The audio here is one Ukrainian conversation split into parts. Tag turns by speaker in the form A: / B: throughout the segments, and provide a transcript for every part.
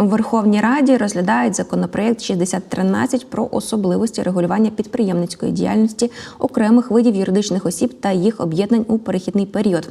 A: у Верховній Раді розглядають законопроєкт 6013 про особливості регулювання підприємницької діяльності окремих видів юридичних осіб та їх об'єднань у перехідний період.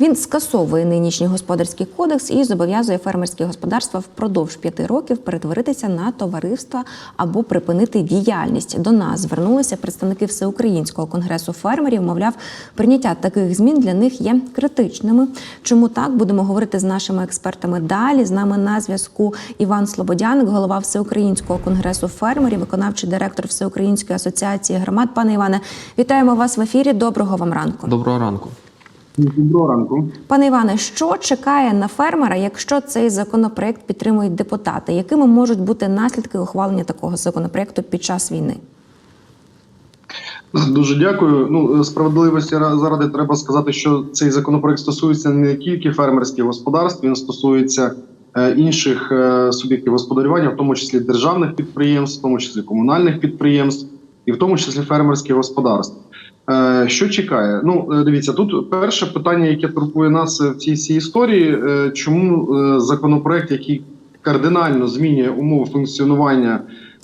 A: Він скасовує нинішній господарський кодекс і зобов'язує фермерські господарства впродовж п'яти років перетворитися на товариства або припинити діяльність. До нас звернулися представники Всеукраїнського конгресу фермерів. Мовляв, прийняття таких змін для них є критичними. Чому так будемо говорити з нашими експертами далі? З нами на зв'язку Іван Слободяник, голова Всеукраїнського конгресу фермерів, виконавчий директор Всеукраїнської асоціації громад. Пане Іване, вітаємо вас в ефірі. Доброго вам ранку.
B: Доброго ранку.
C: Доброго ранку.
A: Пане Іване, що чекає на фермера, якщо цей законопроект підтримують депутати? Якими можуть бути наслідки ухвалення такого законопроекту під час війни?
C: Дуже дякую. Ну справедливості заради треба сказати, що цей законопроект стосується не тільки фермерських господарств, він стосується інших е, суб'єктів господарювання, в тому числі державних підприємств, в тому числі комунальних підприємств, і в тому числі фермерських господарств. Е, Що чекає? Ну е, дивіться, тут перше питання, яке турбує нас в цій всій історії, е, чому е, законопроект, який кардинально змінює умови функціонування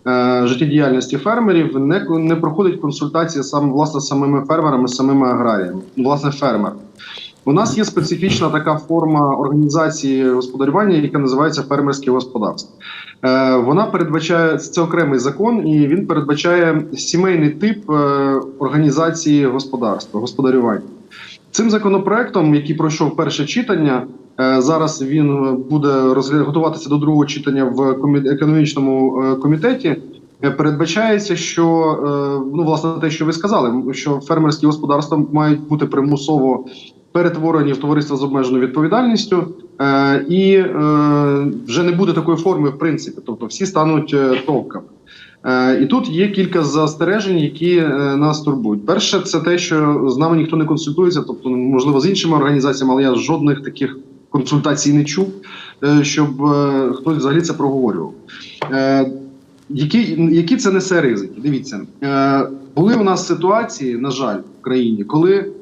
C: е, життєдіяльності фермерів, не, не проходить консультації саме власне самими фермерами, самими аграріями, власне, фермер. У нас є специфічна така форма організації господарювання, яка називається фермерське господарство. Е, вона передбачає це окремий закон, і він передбачає сімейний тип е, організації господарства, господарювання. Цим законопроектом, який пройшов перше читання, е, зараз він буде готуватися до другого читання в економічному комітеті. Передбачається, що ну власне те, що ви сказали, що фермерські господарства мають бути примусово перетворені в товариство з обмеженою відповідальністю, е, і е, вже не буде такої форми, в принципі, тобто всі стануть е, товками. Е, І тут є кілька застережень, які е, нас турбують. Перше, це те, що з нами ніхто не консультується, тобто, можливо, з іншими організаціями, але я жодних таких консультацій не чув, щоб хтось взагалі це проговорював. Які, які це несе ризики? Дивіться, були у нас ситуації, на жаль, в країні, коли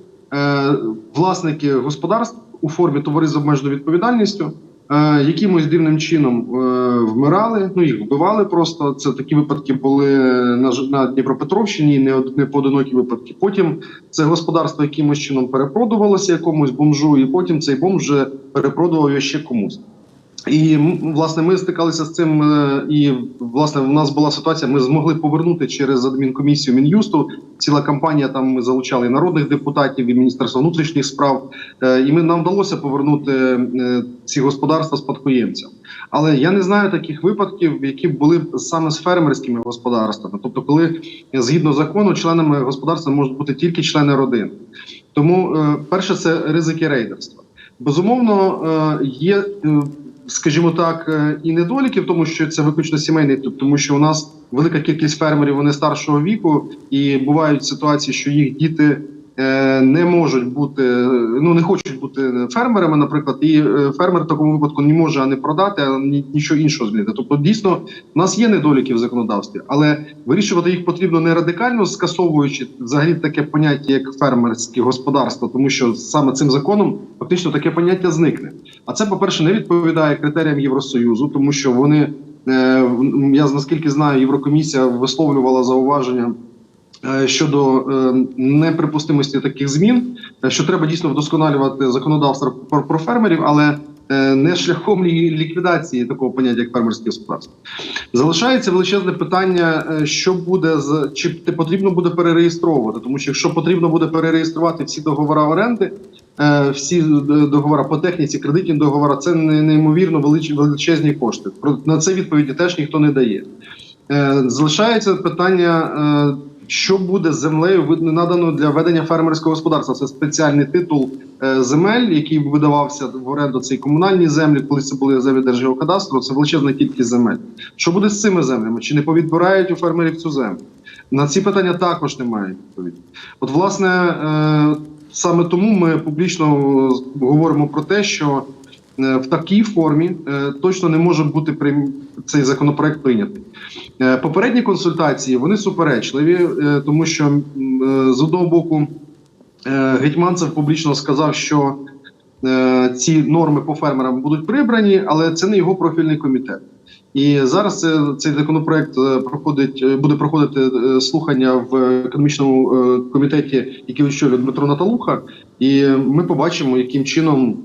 C: власники господарств у формі товариств з обмеженою відповідальністю е, якимось дивним чином е, вмирали, ну їх вбивали просто. Це такі випадки були на, на Дніпропетровщині, не, не поодинокі випадки. Потім це господарство якимось чином перепродувалося якомусь бомжу, і потім цей бомж вже перепродував ще комусь. І власне ми стикалися з цим. е, І власне в нас була ситуація. Ми змогли повернути через адмінкомісію мін'юсту. Ціла кампанія там ми залучали і народних депутатів і міністерство внутрішніх справ. Е, І ми нам вдалося повернути е, ці господарства спадкоємцям. Але я не знаю таких випадків, які були б саме з фермерськими господарствами. Тобто, коли згідно закону членами господарства можуть бути тільки члени родини. Тому перше це ризики рейдерства. Безумовно, є, скажімо так, е, і недоліки в тому, що це виключно сімейний тому що у нас велика кількість фермерів вони старшого віку, і бувають ситуації, що їх діти. Е, Не можуть бути, ну не хочуть бути фермерами, наприклад, і е, фермер в такому випадку не може ані продати, а ні- нічого іншого змінити. Тобто, дійсно, у нас є недоліки в законодавстві, але вирішувати їх потрібно не радикально скасовуючи взагалі таке поняття, як фермерське господарство, тому що саме цим законом фактично таке поняття зникне. А це, по-перше, не відповідає критеріям Євросоюзу, тому що вони е, я наскільки знаю, Єврокомісія висловлювала зауваження. Е, Щодо е, неприпустимості таких змін, е, що треба дійсно вдосконалювати законодавство про, фермерів, але не шляхом ліквідації такого поняття, як фермерське господарство. Залишається величезне питання, що буде з чи потрібно буде перереєстровувати, тому що якщо потрібно буде перереєструвати всі договори оренди, всі договори по техніці, кредитні договори, це неймовірно величезні кошти. На це відповіді теж ніхто не дає. Залишається питання. Е, Що буде з землею надано для ведення фермерського господарства? Це спеціальний титул е, земель, який видавався в оренду цей комунальні землі, коли це були землі Держгеокадастру. Це величезна кількість земель. Що буде з цими землями? Чи не повідбирають у фермерів цю землю? На ці питання також немає відповіді. От, власне, е, саме тому ми публічно говоримо про те, що е, в такій формі е, точно не може бути цей законопроект прийнятий. Е, Попередні консультації вони суперечливі, е, тому що е, з одного боку е, Гетьманцев публічно сказав, що е, ці норми по фермерам будуть прибрані, але це не його профільний комітет. І зараз цей законопроект е, проходить, е, буде проходити е, слухання в економічному е, комітеті, який очолює Дмитро Наталуха. І ми побачимо, яким чином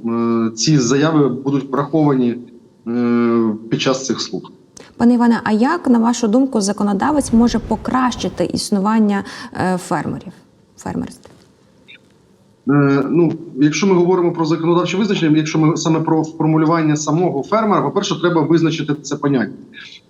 C: е, ці заяви будуть враховані е, під час цих слухань.
A: Пане Іване, а як на вашу думку законодавець може покращити існування е, фермерів? Фермерства?
C: Е, Ну, якщо ми говоримо про законодавче визначення, якщо ми саме про формулювання самого фермера, по-перше, треба визначити це поняття.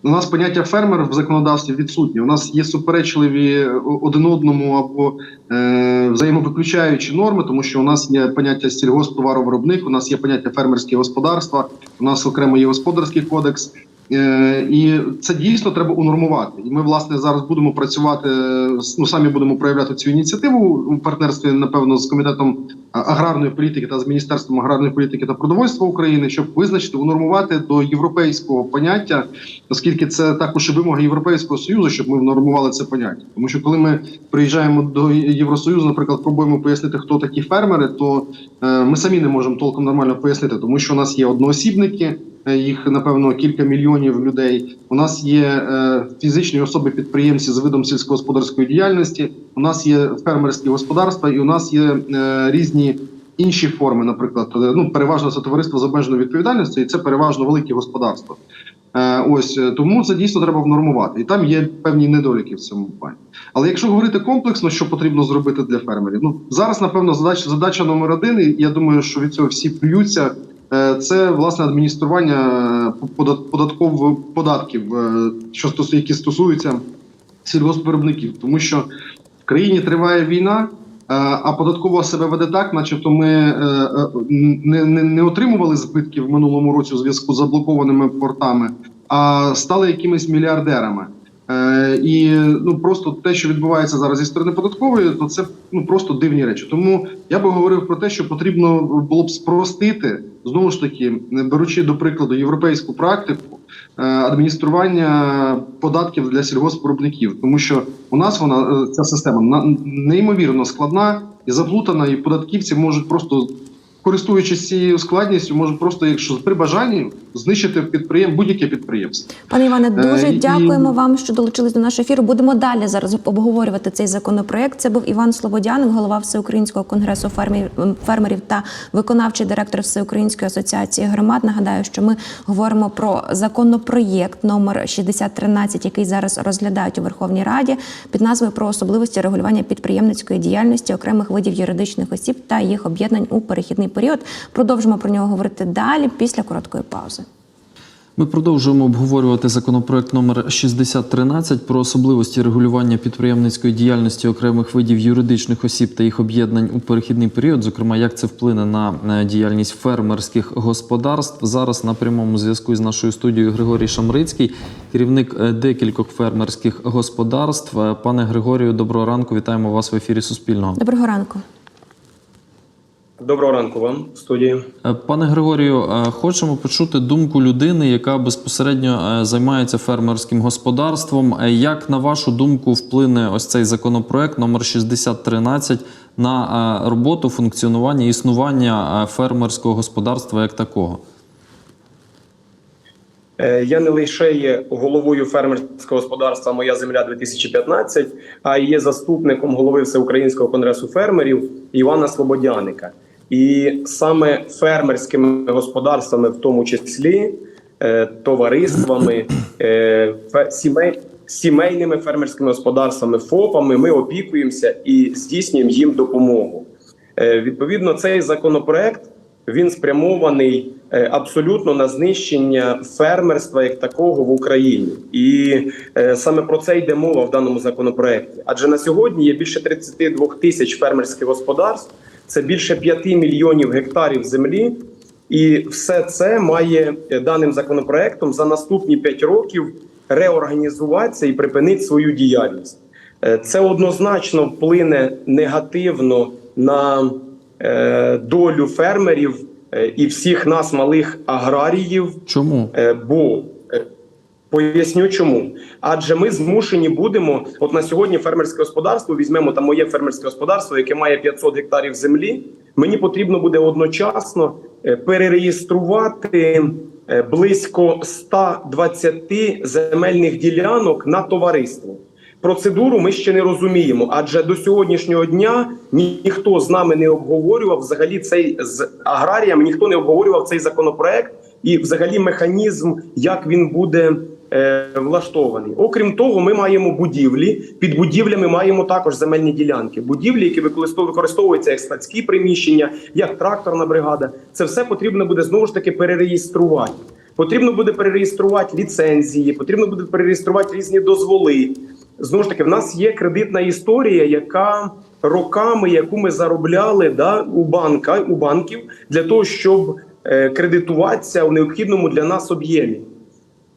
C: У нас поняття фермер в законодавстві відсутнє. У нас є суперечливі один одному або е, взаємовиключаючі норми, тому що у нас є поняття сільгосптоваровиробник, у нас є поняття фермерське господарства, у нас окремо є господарський кодекс. Е, І це дійсно треба унормувати. І ми, власне, зараз будемо працювати. е, Ну самі будемо проявляти цю ініціативу у партнерстві, напевно, з комітетом аграрної політики та з міністерством аграрної політики та продовольства України, щоб визначити, унормувати до європейського поняття, оскільки це також вимога Європейського союзу, щоб ми внормували це поняття. Тому що коли ми приїжджаємо до Євросоюзу, наприклад, пробуємо пояснити, хто такі фермери, то е, ми самі не можемо толком нормально пояснити, тому що у нас є одноосібники. Е, Їх напевно кілька мільйонів людей. У нас є е, фізичні особи-підприємці з видом сільськогосподарської діяльності. У нас є фермерські господарства, і у нас є е, різні інші форми. Наприклад, е, ну переважно це товариство з обмеженою відповідальністю, і це переважно великі господарства. Е, ось тому це дійсно треба внормувати, і там є певні недоліки в цьому плані. Але якщо говорити комплексно, що потрібно зробити для фермерів, ну зараз напевно задача задача номер один. І я думаю, що від цього всі плюються. Е, Це власне адміністрування е, податкових податків, е, що які стосуються сільгоспвиробників, тому що в країні триває війна. А податкова себе веде так, начебто ми не, не, не отримували збитків в минулому році у зв'язку з заблокованими портами, а стали якимись мільярдерами. Е, і ну просто те, що відбувається зараз зі сторони податкової, то це ну просто дивні речі. Тому я би говорив про те, що потрібно було б спростити знову ж таки, беручи до прикладу європейську практику е, адміністрування податків для сільгоспвиробників, тому що у нас вона е, ця система неймовірно складна і заплутана, і податківці можуть просто. Користуючись цією складністю, можуть просто, якщо при бажанні, знищити підприєм будь-яке підприємство.
A: Пане Іване, дуже
C: Е, і-
A: дякуємо вам, що долучились до нашого ефіру. Будемо далі зараз обговорювати цей законопроект. Це був Іван Слободянин, голова Всеукраїнського конгресу фермерів, фермерів та виконавчий директор Всеукраїнської асоціації громад. Нагадаю, що ми говоримо про законопроєкт номер 6013, який зараз розглядають у Верховній Раді під назвою про особливості регулювання підприємницької діяльності окремих видів юридичних осіб та їх об'єднань у перехідний період. Продовжимо про нього говорити далі після короткої паузи.
B: Ми продовжуємо обговорювати законопроект номер 6013 про особливості регулювання підприємницької діяльності окремих видів юридичних осіб та їх об'єднань у перехідний період. Зокрема, як це вплине на е, діяльність фермерських господарств. Зараз на прямому зв'язку з нашою студією Григорій Шамрицький, керівник е, декількох фермерських господарств. Е, Пане Григорію, доброго ранку. Вітаємо вас в ефірі Суспільного.
A: Доброго ранку.
D: Доброго ранку вам, в студії.
B: Е, Пане Григорію, е, хочемо почути думку людини, яка безпосередньо е, займається фермерським господарством. Як на вашу думку вплине ось цей законопроект номер 6013 на роботу, функціонування, існування фермерського господарства як такого?
D: Я не лише є головою фермерського господарства Моя земля 2015, а є заступником голови Всеукраїнського конгресу фермерів Івана Слободяника. І саме фермерськими господарствами, в тому числі е, товариствами, е, сімей, сімейними фермерськими господарствами, ФОПами, ми опікуємося і здійснюємо їм допомогу. Е, Відповідно, цей законопроект він спрямований абсолютно на знищення фермерства як такого в Україні, і саме про це йде мова в даному законопроекті. Адже на сьогодні є більше 32 тисяч фермерських господарств, це більше 5 мільйонів гектарів землі. І все це має е, даним законопроектом за наступні 5 років реорганізуватися і припинити свою діяльність. Е, Це однозначно вплине негативно на е, долю фермерів і всіх нас, малих аграріїв,
B: Чому?
D: Бо поясню чому. Адже ми змушені будемо, от на сьогодні фермерське господарство візьмемо там моє фермерське господарство, яке має 500 гектарів землі. Мені потрібно буде одночасно е, перереєструвати е, близько 120 земельних ділянок на товариство. Процедуру ми ще не розуміємо, адже до сьогоднішнього дня ніхто з нами не обговорював взагалі цей з аграріями, ніхто не обговорював цей законопроект і взагалі механізм, як він буде е, влаштований. Окрім того, ми маємо будівлі. Під будівлями маємо також земельні ділянки. Будівлі, які використов- використовуються як складські приміщення, як тракторна бригада. Це все потрібно буде знову ж таки перереєструвати. Потрібно буде перереєструвати ліцензії, потрібно буде перереєструвати різні дозволи. Знову ж таки, в нас є кредитна історія, яка роками, яку ми заробляли да, у банка у банків для того, щоб е, кредитуватися у необхідному для нас об'ємі.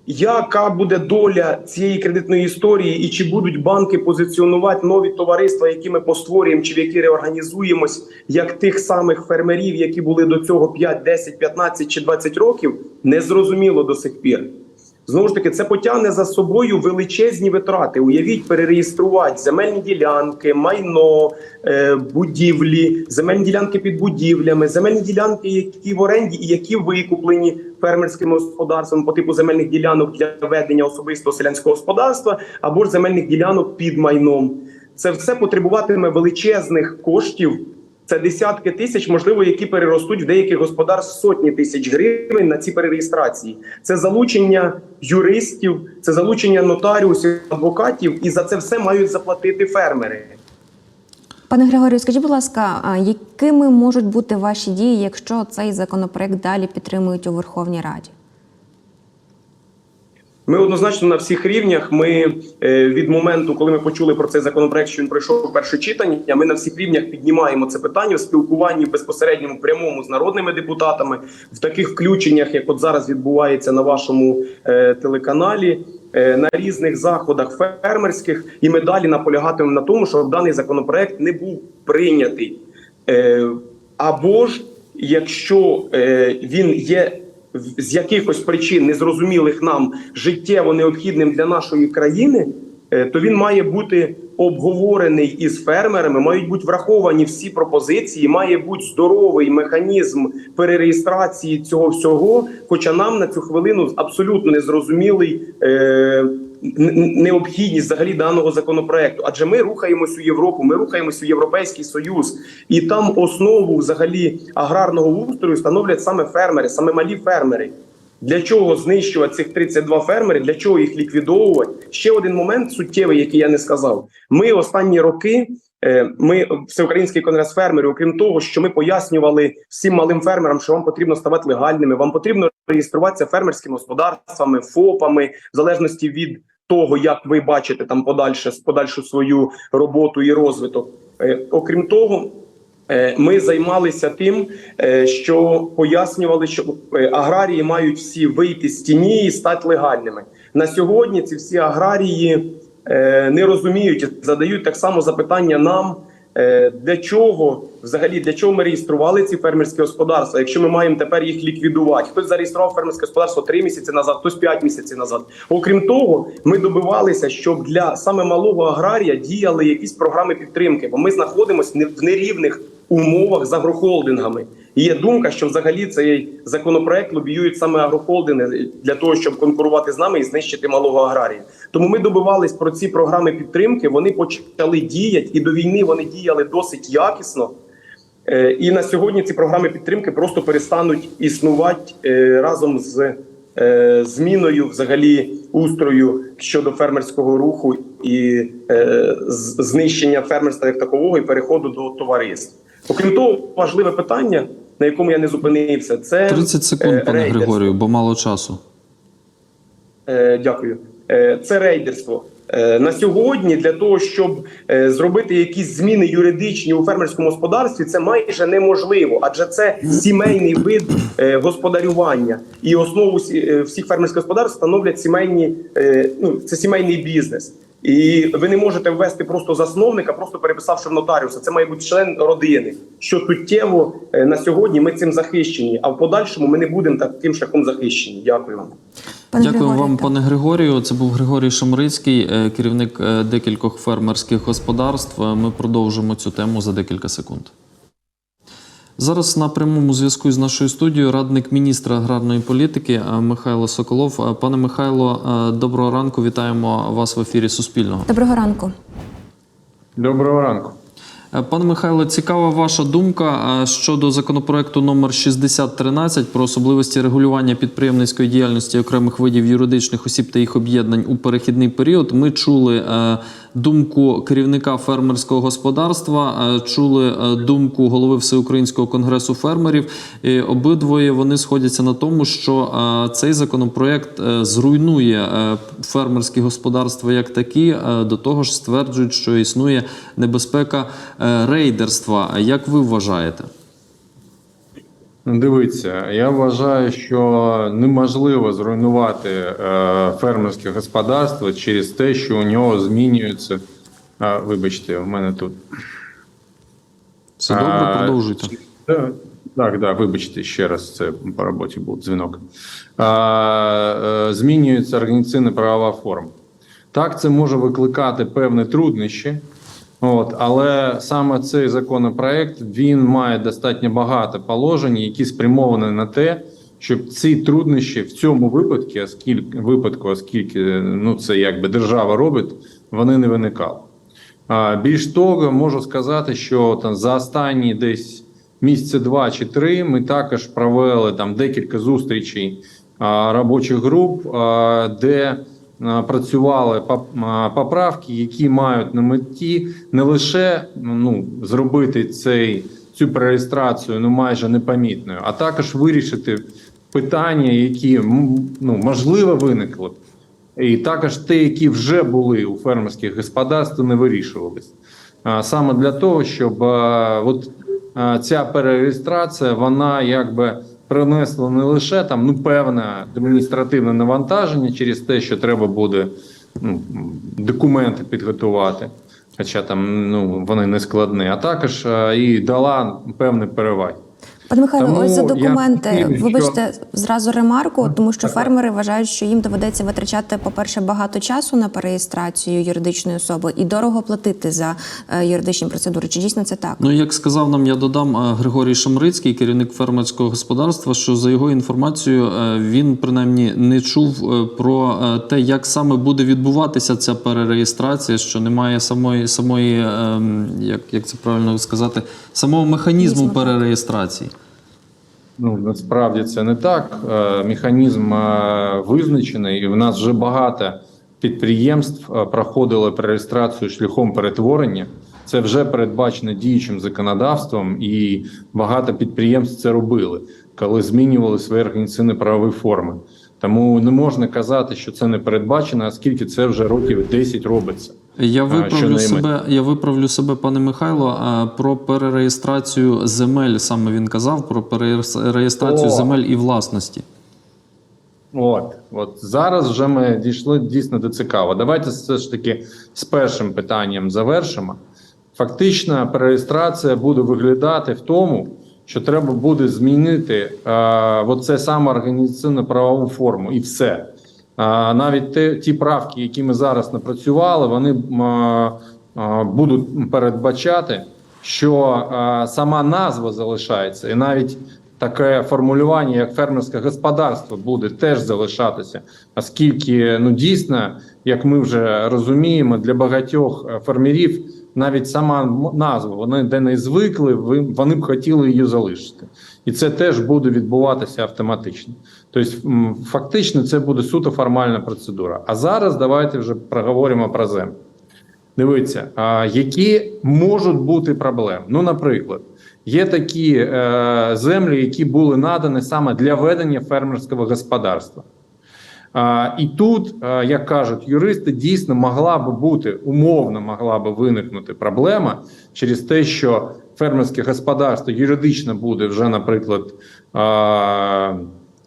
D: Яка буде доля цієї кредитної історії, і чи будуть банки позиціонувати нові товариства, які ми постворюємо, чи в які реорганізуємось, як тих самих фермерів, які були до цього 5, 10, 15 чи 20 років, не зрозуміло до сих пір. Знову ж таки, це потягне за собою величезні витрати. Уявіть, перереєструвати земельні ділянки, майно, е, будівлі, земельні ділянки під будівлями, земельні ділянки, які в оренді і які викуплені фермерськими господарствами по типу земельних ділянок для ведення особистого селянського господарства або ж земельних ділянок під майном. Це все потребуватиме величезних коштів. Це десятки тисяч, можливо, які переростуть в деяких господарств сотні тисяч гривень на ці перереєстрації. Це залучення юристів, це залучення нотаріусів, адвокатів, і за це все мають заплатити фермери.
A: Пане Григорію, скажіть, будь ласка, якими можуть бути ваші дії, якщо цей законопроект далі підтримують у Верховній Раді?
D: Ми однозначно на всіх рівнях. Ми е, від моменту, коли ми почули про цей законопроект, що він пройшов перше читання. Ми на всіх рівнях піднімаємо це питання в спілкуванні безпосередньому прямому з народними депутатами в таких включеннях, як от зараз відбувається на вашому е, телеканалі. е, На різних заходах фермерських, і ми далі наполягатимемо на тому, щоб даний законопроект не був прийнятий. Е, або ж якщо він є в- з якихось причин незрозумілих нам життєво необхідним для нашої країни, то він має бути обговорений із фермерами, мають бути враховані всі пропозиції, має бути здоровий механізм перереєстрації цього всього. Хоча нам на цю хвилину абсолютно незрозумілий е, необхідність взагалі даного законопроекту. Адже ми рухаємось у Європу, ми рухаємось у Європейський Союз, і там основу взагалі аграрного устрою становлять саме фермери, саме малі фермери. Для чого знищувати цих 32 фермери? Для чого їх ліквідовувати? Ще один момент суттєвий, який я не сказав. Ми останні роки. е, Ми всеукраїнський конгрес фермерів, окрім того, що ми пояснювали всім малим фермерам, що вам потрібно ставати легальними, вам потрібно реєструватися фермерськими господарствами, ФОПами, в залежності від того, як ви бачите там подальше подальшу свою роботу і розвиток. Е, Окрім того, Ми займалися тим, е, що пояснювали, що е, аграрії мають всі вийти з тіні і стати легальними. На сьогодні ці всі аграрії е, не розуміють задають так само запитання нам. е, Для чого взагалі для чого ми реєстрували ці фермерські господарства? Якщо ми маємо тепер їх ліквідувати, хтось зареєстрував фермерське господарство 3 місяці назад, хтось 5 місяців назад. Окрім того, ми добивалися, щоб для саме малого аграрія діяли якісь програми підтримки, бо ми знаходимося в нерівних умовах з агрохолдингами. І є думка, що взагалі цей законопроект лобіюють саме агрохолдинги для того, щоб конкурувати з нами і знищити малого аграрія. Тому ми добивались про ці програми підтримки. Вони почали діяти, і до війни вони діяли досить якісно. Е, І на сьогодні ці програми підтримки просто перестануть існувати е, разом з е, зміною взагалі устрою щодо фермерського руху і знищення фермерства як такового і переходу до товариств. Окрім того, важливе питання, на якому я не зупинився, це
B: 30 секунд,
D: е,
B: пане
D: рейдерство.
B: Григорію, бо мало часу.
D: Е, Дякую. Е, Це рейдерство. Е, На сьогодні для того, щоб е, зробити якісь зміни юридичні у фермерському господарстві, це майже неможливо, адже це сімейний вид е, господарювання, і основу всіх фермерських господарств становлять сімейні, е, ну це сімейний бізнес. І ви не можете ввести просто засновника, просто переписавши в нотаріуса. Це має бути член родини. Що суттєво е, на сьогодні ми цим захищені, а в подальшому ми не будемо таким шляхом захищені. Дякую вам.
A: Пане
B: Дякую
A: Григорій,
B: вам,
A: так.
B: пане Григорію. Це був Григорій Шамрицький, е, керівник е, декількох фермерських господарств. Ми продовжимо цю тему за декілька секунд. Зараз на прямому зв'язку з нашою студією радник міністра аграрної політики е, Михайло Соколов. Е, Пане Михайло, е, доброго ранку. Вітаємо вас в ефірі Суспільного.
A: Доброго ранку.
E: Доброго ранку.
B: Пане Михайло, цікава ваша думка щодо законопроекту номер 6013 про особливості регулювання підприємницької діяльності окремих видів юридичних осіб та їх об'єднань у перехідний період. Ми чули думку керівника фермерського господарства, е, чули е, думку голови Всеукраїнського конгресу фермерів. І обидвоє вони сходяться на тому, що е, цей законопроект зруйнує фермерські господарства як такі. До того ж, стверджують, що існує небезпека рейдерства. Як ви вважаєте?
E: Дивіться, я вважаю, що неможливо зруйнувати е, фермерське господарство через те, що у нього змінюються. А, вибачте, у мене тут.
B: Все добре, продовжуйте.
E: Е, Так, так, вибачте, ще раз це по роботі був дзвінок. А, е, змінюється організаційна правова форма. Так, це може викликати певні труднощі, от, але саме цей законопроект він має достатньо багато положень, які спрямовані на те, щоб ці труднощі в цьому випадку, оскільки випадку, оскільки ну це якби держава робить, вони не виникали. А, Більш того, можу сказати, що там за останні десь місяці два чи три ми також провели там декілька зустрічей а, робочих груп, а, де працювали поправки, які мають на меті не лише ну, зробити цей цю перереєстрацію ну майже непомітною, а також вирішити питання, які ну можливо виникли. І також ті, які вже були у фермерських господарствах, не вирішувались. Саме для того, щоб от, ця перереєстрація вона якби принесла не лише там ну певне адміністративне навантаження через те, що треба буде ну, документи підготувати, хоча там ну вони не складні, а також і дала певні переваги.
A: Пане Михайло,
E: Тому
A: ось за документи.
E: що-
A: Вибачте зразу ремарку, тому що фермери вважають, що їм доведеться витрачати, по-перше, багато часу на перереєстрацію юридичної особи і дорого платити за е, юридичні процедури. Чи дійсно це так?
B: Ну, як сказав нам, я додам е, Григорій Шамрицький, керівник фермерського господарства, що за його інформацією е, він принаймні не чув про те, як саме буде відбуватися ця перереєстрація, що немає самої самої, ем, як, як це правильно сказати, самого механізму
A: так.
B: перереєстрації.
E: Ну насправді це не так. Е, Механізм е, визначений, і в нас вже багато підприємств е, проходили перереєстрацію шляхом перетворення. Це вже передбачено діючим законодавством, і багато підприємств це робили, коли змінювали свої організаційні правові форми. Тому не можна казати, що це не передбачено, оскільки це вже років 10 робиться.
B: Я виправлю себе. Я виправлю себе, пане Михайло. Про перереєстрацію земель саме він казав про перереєстрацію
E: О!
B: земель і власності.
E: От, от зараз вже ми дійшли дійсно до цікаво. Давайте все ж таки з першим питанням завершимо. Фактично, перереєстрація буде виглядати в тому, що треба буде змінити е, оце саме організаційну правову форму, і все. Навіть те, ті правки, які ми зараз напрацювали, вони будуть передбачати, що сама назва залишається, і навіть таке формулювання, як фермерське господарство, буде теж залишатися, оскільки ну дійсно, як ми вже розуміємо, для багатьох е, фермерів навіть сама назва, вони де не звикли, ви- вони б хотіли її залишити, і це теж буде відбуватися автоматично. Тобто, фактично, це буде суто формальна процедура. А зараз давайте вже проговоримо про землю. Дивіться, які можуть бути проблеми. Ну, наприклад, є такі е, землі, які були надані саме для ведення фермерського господарства. А, і тут, е, як кажуть юристи, дійсно могла би бути умовно могла би виникнути проблема через те, що фермерське господарство юридично буде вже, наприклад, а,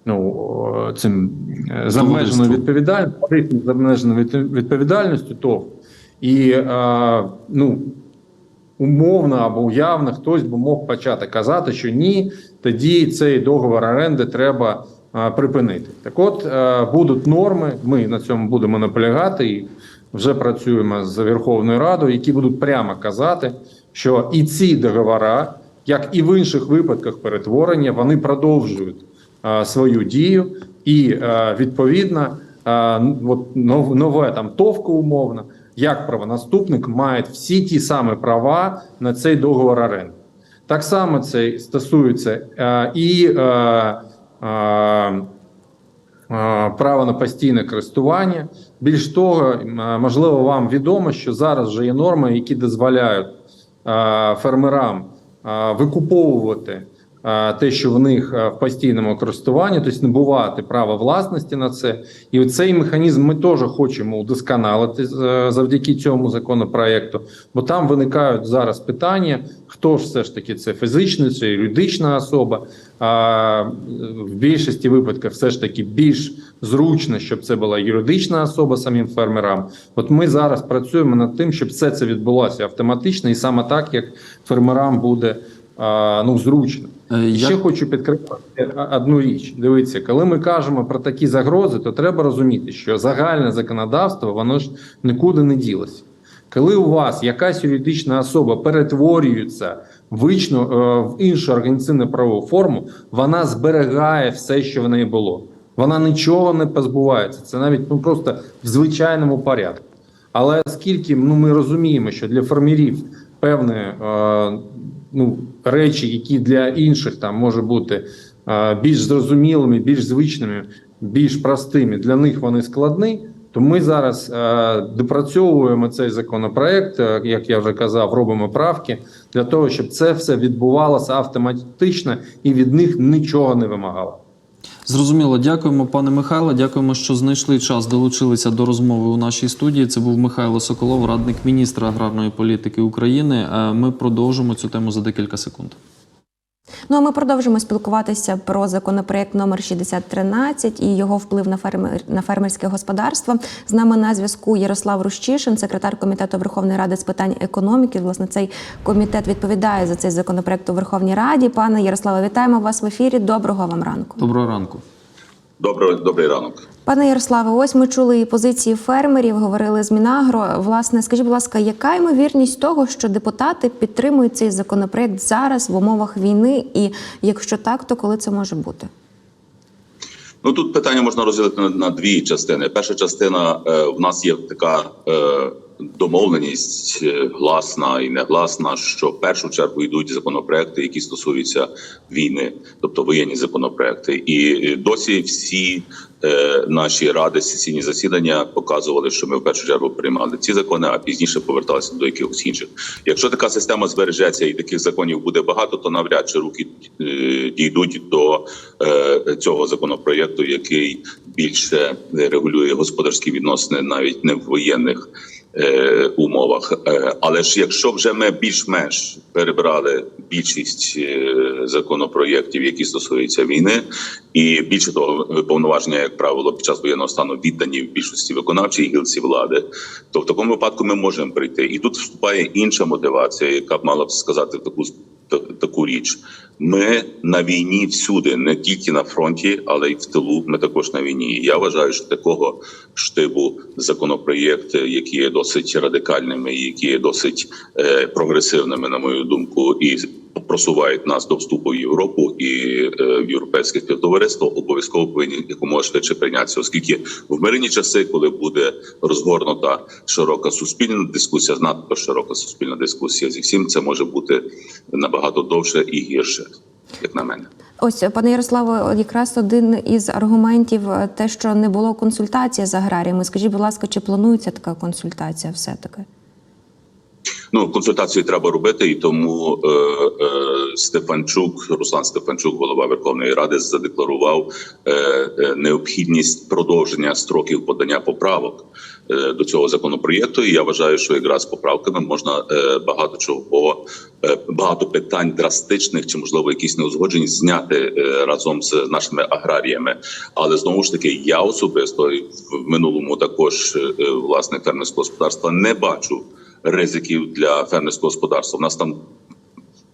E: ну, цим е, з обмеженою відповідальністю, з обмеженою від- відповідальністю, то і е, ну, умовно або уявно хтось би мог почати казати, що ні, тоді цей договор оренди треба е, припинити. Так от е, будуть норми, ми на цьому будемо наполягати і вже працюємо з Верховною Радою, які будуть прямо казати, що і ці договори, як і в інших випадках перетворення, вони продовжують свою дію, і е, відповідно е, от нове там товко умовно, як правонаступник мають всі ті самі права на цей договор оренди. Так само це стосується е, і е, е, е, право на постійне користування. Більш того, можливо, вам відомо, що зараз вже є норми, які дозволяють е, фермерам е, викуповувати е, те, що в них е, в постійному користуванні, тобто набувати право власності на це. І цей механізм ми теж хочемо удосконалити е, завдяки цьому законопроекту, бо там виникають зараз питання, хто ж все ж таки це фізична, це юридична особа. А в більшості випадків все ж таки більш зручно, щоб це була юридична особа самим фермерам. От ми зараз працюємо над тим, щоб все це відбулося автоматично, і саме так, як фермерам буде ну зручно.
B: Е,
E: І Ще хочу підкреслити одну річ. Дивіться, коли ми кажемо про такі загрози, то треба розуміти, що загальне законодавство воно ж нікуди не ділося. Коли у вас якась юридична особа перетворюється вично е, в іншу організаційну правову форму, вона зберігає все, що в неї було. Вона нічого не позбувається. Це навіть ну просто в звичайному порядку. Але оскільки ну, ми розуміємо, що для фермерів певні е, ну, речі, які для інших там може бути е, більш зрозумілими, більш звичними, більш простими, для них вони складні. То ми зараз е, допрацьовуємо цей законопроект, е, як я вже казав, робимо правки для того, щоб це все відбувалося автоматично і від них нічого не вимагало.
B: Зрозуміло, дякуємо, пане Михайло. Дякуємо, що знайшли час, долучилися до розмови у нашій студії. Це був Михайло Соколов, радник міністра аграрної політики України. Е, Ми продовжимо цю тему за декілька секунд.
A: Ну а ми продовжимо спілкуватися про законопроект номер 6013 і його вплив на фермер на фермерське господарство. З нами на зв'язку Ярослав Рущишин, секретар комітету Верховної Ради з питань економіки. Власне, цей комітет відповідає за цей законопроект у Верховній Раді. Пане Ярославе, вітаємо вас в ефірі. Доброго вам ранку.
B: Доброго ранку.
F: Доброго добрий ранок.
A: Пане Ярославе, ось ми чули і позиції фермерів, говорили з Мінагро. Власне, скажіть, будь ласка, яка ймовірність того, що депутати підтримують цей законопроект зараз в умовах війни? І якщо так, то коли це може бути?
F: Ну тут питання можна розділити на, дві частини. Перша частина е, в нас є така е, домовленість е, гласна і негласна, що в першу чергу йдуть законопроекти, які стосуються війни, тобто воєнні законопроекти. І е, досі всі е, наші ради, сесійні засідання показували, що ми в першу чергу приймали ці закони, а пізніше поверталися до якихось інших. Якщо така система збережеться і таких законів буде багато, то навряд чи руки е, дійдуть до е, цього законопроєкту, який більше регулює господарські відносини, навіть не в воєнних. Е, Умовах, Е, але ж якщо вже ми більш-менш перебрали більшість е, законопроєктів, які стосуються війни, і більше того, повноваження, як правило, під час воєнного стану віддані в більшості виконавчій гілці влади, то в такому випадку ми можемо прийти. І тут вступає інша мотивація, яка б мала б сказати таку та- таку річ. Ми на війні всюди, не тільки на фронті, але й в тилу. Ми також на війні. Я вважаю, що такого штибу законопроєкт, які є досить радикальними, які є досить е, прогресивними, на мою думку, і просувають нас до вступу в Європу і е, в європейське співтовариство, обов'язково повинні якомога швидше прийнятися, оскільки в мирні часи, коли буде розгорнута широка суспільна дискусія, надто широка суспільна дискусія зі всім, це може бути набагато довше і гірше, як на мене.
A: Ось, пане Ярославе, якраз один із аргументів е, те, що не було консультації з аграріями. Скажіть, будь ласка, чи планується така консультація все-таки?
F: Ну, консультації треба робити, і тому е, е, Стефанчук, Руслан Стефанчук, голова Верховної Ради, задекларував е, е, необхідність продовження строків подання поправок е, до цього законопроєкту. І я вважаю, що якраз поправками можна е, багато чого, е, багато питань драстичних чи можливо якісь неузгоджені зняти е, разом з нашими аграріями. Але знову ж таки, я особисто в минулому також е, е, власне фермерського господарства не бачу ризиків для фермерського господарства. У нас там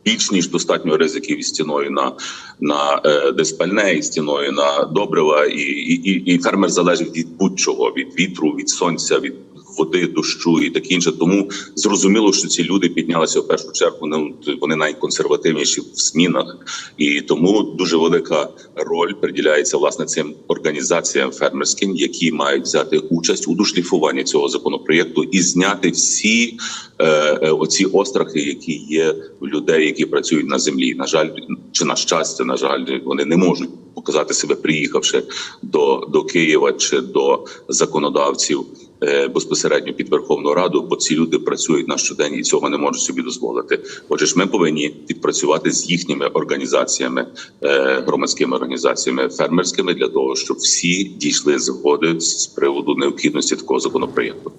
F: більш ніж достатньо ризиків із стіною на, на е, диспальне, і стіною на добрива, і, і, і фермер залежить від будь-чого: від вітру, від сонця, від води, дощу і таке інше. Тому зрозуміло, що ці люди піднялися в першу чергу. Ну вони найконсервативніші в змінах, і тому дуже велика роль приділяється власне цим організаціям фермерським, які мають взяти участь у дошліфуванні цього законопроєкту і зняти всі е, е, оці острахи, які є у людей, які працюють на землі. На жаль, чи на щастя, на жаль, вони не можуть показати себе, приїхавши до, до Києва чи до законодавців е, безпосередньо під Верховну Раду, бо ці люди працюють на щодень і цього не можуть собі дозволити. Отже, ж ми повинні відпрацювати з їхніми організаціями, е, громадськими організаціями фермерськими для того, щоб всі дійшли згоди з приводу необхідності такого законопроєкту.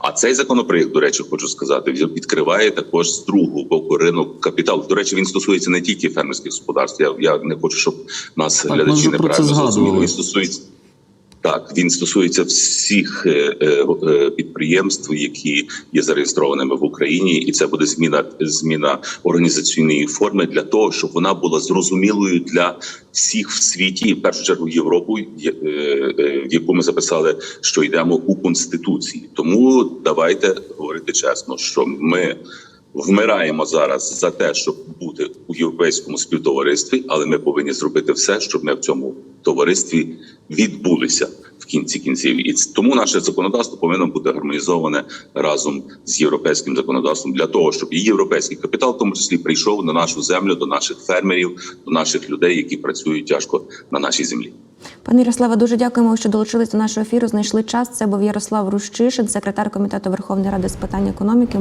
F: А цей законопроєкт, до речі, хочу сказати, відкриває також з другого боку ринок капіталу. До речі, він стосується не тільки фермерських господарств. Я, я не хочу, щоб нас
B: Так,
F: глядачі неправильно зрозуміли. Він стосується. Так, він стосується всіх е, е, е, підприємств, які є зареєстрованими в Україні, і це буде зміна зміна організаційної форми для того, щоб вона була зрозумілою для всіх в світі, і в першу чергу Європу, е, е, в яку ми записали, що йдемо у конституції. Тому давайте говорити чесно, що ми. Вмираємо зараз за те, щоб бути у європейському співтоваристві, але ми повинні зробити все, щоб ми в цьому товаристві відбулися в кінці кінців. І тому наше законодавство повинно бути гармонізоване разом з європейським законодавством для того, щоб і європейський капітал, в тому числі, прийшов на нашу землю, до наших фермерів, до наших людей, які працюють тяжко на нашій землі.
A: Пане Ярославе, дуже дякуємо, що долучились до нашого ефіру. Знайшли час. Це був Ярослав Рущишин, секретар комітету Верховної Ради з питань економіки.